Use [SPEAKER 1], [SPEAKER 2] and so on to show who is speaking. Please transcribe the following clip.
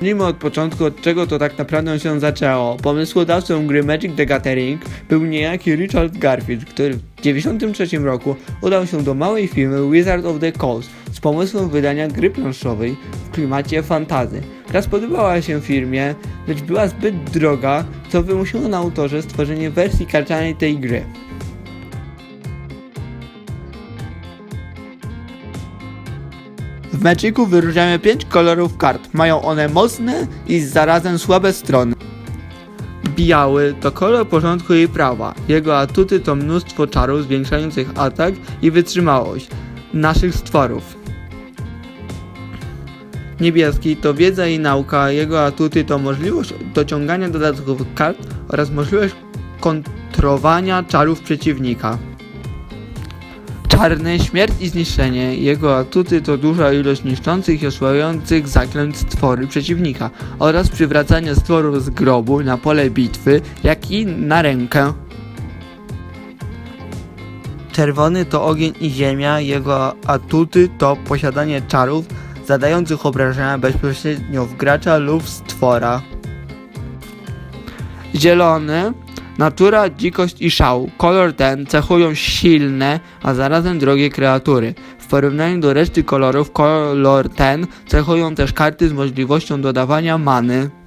[SPEAKER 1] Zacznijmy od początku, od czego to tak naprawdę się zaczęło. Pomysłodawcą gry Magic the Gathering był niejaki Richard Garfield, który w 1993 roku udał się do małej firmy Wizard of the Coast z pomysłem wydania gry planszowej w klimacie fantazy. Gra spodobała się firmie, lecz była zbyt droga, co wymusiło na autorze stworzenie wersji karcianej tej gry. W Magicu wyróżniamy 5 kolorów kart. Mają one mocne i zarazem słabe strony. Biały to kolor porządku i prawa. Jego atuty to mnóstwo czarów zwiększających atak i wytrzymałość naszych stworów. Niebieski to wiedza i nauka. Jego atuty to możliwość dociągania dodatkowych kart oraz możliwość kontrowania czarów przeciwnika. Czarny, śmierć i zniszczenie. Jego atuty to duża ilość niszczących i osłabiających zaklęć stwory przeciwnika oraz przywracanie stworów z grobu na pole bitwy, jak i na rękę. Czerwony to ogień i ziemia. Jego atuty to posiadanie czarów zadających obrażenia bezpośrednio w gracza lub stwora. Zielony Natura, dzikość i szał. Kolor ten cechują silne, a zarazem drogie kreatury. W porównaniu do reszty kolorów, kolor ten cechują też karty z możliwością dodawania many.